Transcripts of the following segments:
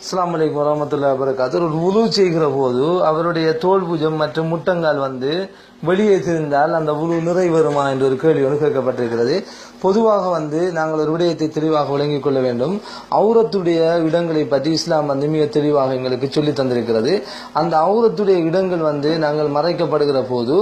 அஸ்லாம் வலைக்கம் வரமத்துல்லா அது ஒரு உழுவு செய்கிற போது அவருடைய தோல் பூஜம் மற்றும் முட்டங்கால் வந்து வெளியே தெரிந்தால் அந்த உரு நிறைவருமா என்ற ஒரு கேள்வி ஒன்று கேட்கப்பட்டிருக்கிறது. பொதுவாக வந்து நாங்கள் ஒரு விடயத்தை தெளிவாக விளங்கிக் கொள்ள வேண்டும். அவுரத்துடைய இடங்களை பற்றி இஸ்லாம் வந்து மிக தெளிவாக எங்களுக்கு சொல்லி தந்திருக்கிறது. அந்த அவுரத்துடைய இடங்கள் வந்து நாங்கள் மறைக்கப்படுகிற போது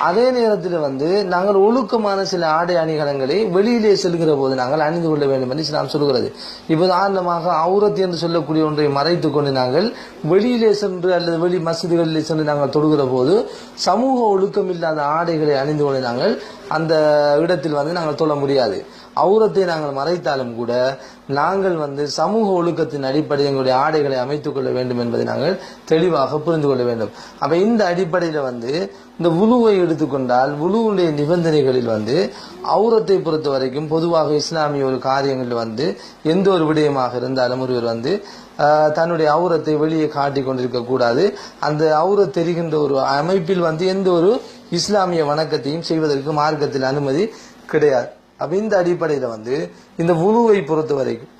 அதே நேரத்தில் வந்து நாங்கள் ஒழுக்கமான சில ஆடை அணிகலங்களை வெளியிலே செல்கிற போது நாங்கள் அணிந்து கொள்ள வேண்டும் என்று இஸ்லாம் சொல்கிறது. இப்போ உதாரணமாக அவுரத் என்று சொல்லக்கூடிய ஒன்றை மறைத்து கொண்டு நாங்கள் வெளியிலே சென்று அல்லது வெளி மசிதிகளிலே சென்று நாங்கள் தொடுகிற போது சமூக ஒழுக்கம் இல்லாத ஆடைகளை அணிந்து கொண்டு நாங்கள் அந்த இடத்தில் வந்து நாங்கள் தொழ முடியாது. அவுரத்தை நாங்கள் மறைத்தாலும் கூட நாங்கள் வந்து சமூக ஒழுக்கத்தின் அடிப்படையில் எங்களுடைய ஆடைகளை அமைத்துக் கொள்ள வேண்டும் என்பதை நாங்கள் தெளிவாக புரிந்து கொள்ள வேண்டும். அப்ப இந்த அடிப்படையில வந்து இந்த உலுவை எடுத்துக்கொண்டால் உலுவுடைய நிபந்தனைகளில் வந்து அவுரத்தை பொறுத்த வரைக்கும் பொதுவாக இஸ்லாமிய ஒரு காரியங்களில் வந்து எந்த ஒரு விடயமாக இருந்தாலும் ஒருவர் வந்து தன்னுடைய அவுரத்தை வெளியே காட்டி கொண்டிருக்க கூடாது. அந்த அவுரத் தெரிகின்ற ஒரு அமைப்பில் வந்து எந்த ஒரு இஸ்லாமிய வணக்கத்தையும் செய்வதற்கு மார்க்கத்தில் அனுமதி கிடையாது. அப்ப இந்த அடிப்படையில வந்து இந்த உழுவை பொறுத்த வரைக்கும்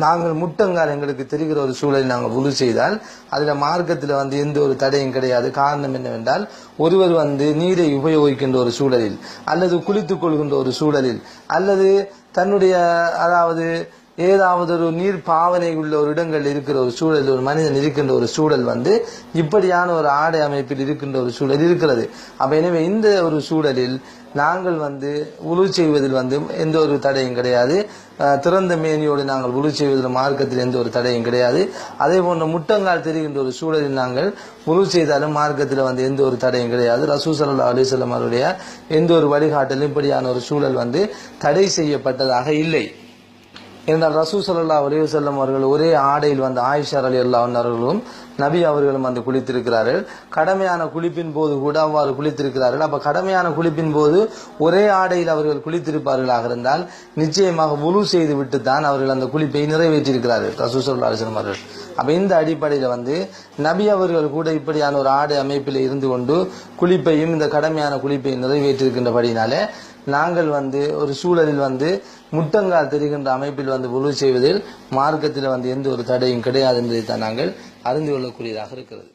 நாங்கள் முட்டங்கால் எங்களுக்கு தெரிகிற ஒரு சூழலில் நாங்கள் உழு செய்தால் அதில் மார்க்கத்தில் வந்து எந்த ஒரு தடையும் கிடையாது. காரணம் என்னவென்றால் ஒருவர் வந்து நீரை உபயோகிக்கின்ற ஒரு சூழலில் அல்லது குளித்துக் கொள்கின்ற ஒரு சூழலில் அல்லது தன்னுடைய அதாவது ஏதாவது ஒரு நீர் பாவனை உள்ள ஒரு இடங்கள் இருக்கிற ஒரு சூழல் ஒரு மனிதன் இருக்கின்ற ஒரு சூழல் வந்து இப்படியான ஒரு ஆடை அமைப்பில் இருக்கின்ற ஒரு சூழல் இருக்கிறது. அப்ப எனவே இந்த ஒரு சூழலில் நாங்கள் வந்து உழு செய்வதில் வந்து எந்த ஒரு தடையும் கிடையாது. திறந்த மேனியோடு நாங்கள் உழு செய்வதில் மார்க்கத்தில் எந்த ஒரு தடையும் கிடையாது. அதே போன்ற முட்டங்கால் தெரிகின்ற ஒரு சூழலில் நாங்கள் உழு செய்தாலும் மார்க்கத்தில் வந்து எந்த ஒரு தடையும் கிடையாது. ரசூ சல்லா அலிசல்லாம் அவருடைய எந்த ஒரு வழிகாட்டலும் இப்படியான ஒரு சூழல் வந்து தடை செய்யப்பட்டதாக இல்லை. என்றால் ரசூ சல்லா அலையுசல்லம் அவர்கள் ஒரே ஆடையில் வந்த ஆயிஷார் அலி அல்லா அவர்களும் நபி அவர்களும் வந்து குளித்திருக்கிறார்கள். கடமையான குளிப்பின் போது கூட அவ்வாறு குளித்திருக்கிறார்கள். அப்ப கடமையான குளிப்பின் போது ஒரே ஆடையில் அவர்கள் குளித்திருப்பார்களாக இருந்தால் நிச்சயமாக முழு செய்து விட்டு தான் அவர்கள் அந்த குளிப்பை நிறைவேற்றியிருக்கிறார்கள். ரசூ சல்லா அலிஸ்லம் அவர்கள். அப்ப இந்த அடிப்படையில வந்து நபி அவர்கள் கூட இப்படியான ஒரு ஆடை அமைப்பில் இருந்து கொண்டு குளிப்பையும் இந்த கடமையான குளிப்பையும் நிறைவேற்றியிருக்கின்றபடினாலே நாங்கள் வந்து ஒரு சூழலில் வந்து முட்டங்கால் தெரிகின்ற அமைப்பில் வந்து உழவு செய்வதில் மார்க்கத்தில் வந்து எந்த ஒரு தடையும் கிடையாது என்பதை தான் நாங்கள் அறிந்து கொள்ளக்கூடியதாக இருக்கிறது.